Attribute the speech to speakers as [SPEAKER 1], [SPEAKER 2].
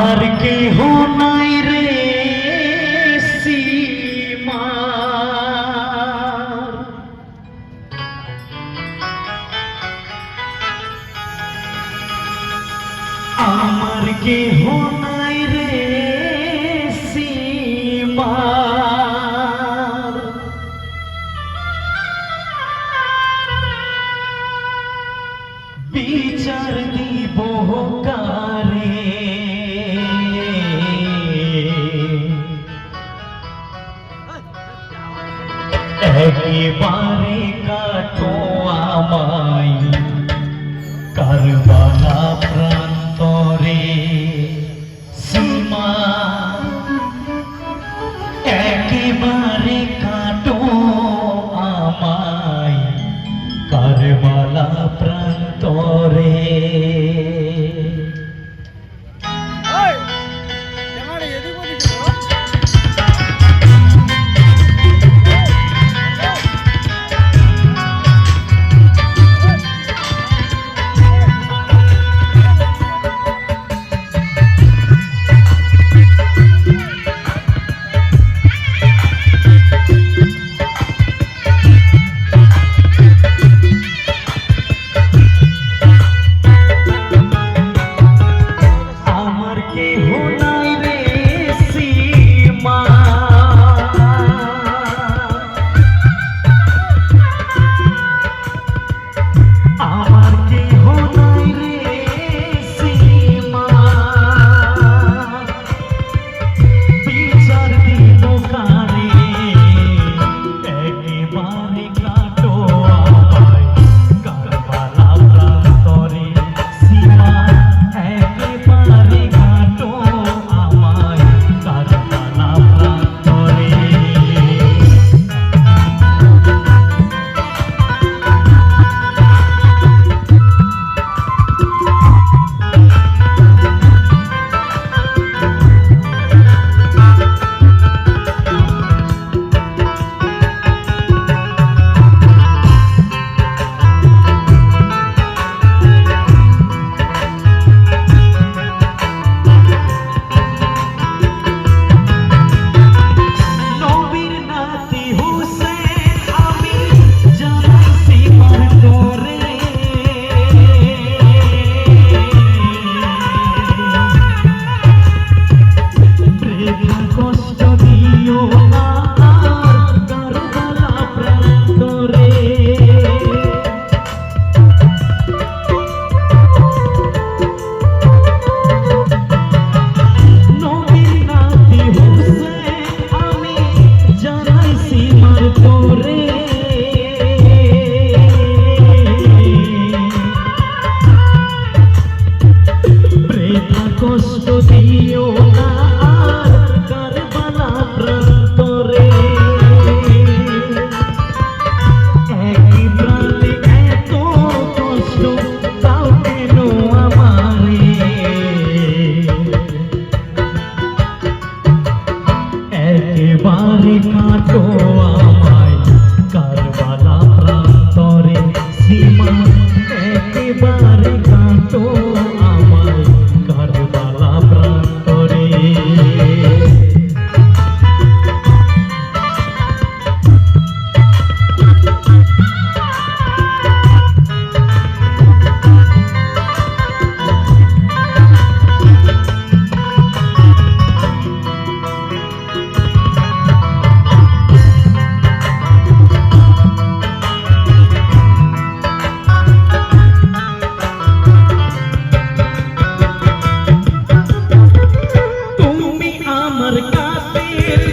[SPEAKER 1] আমার কেহ নাই রে আমার কেহ নাই কষ্ট দিও না আর কারবালা প্রান্তরে একই প্রাণে এত কষ্ট, তাও কেন আমারে? একেবারে কাটো Yeah. you.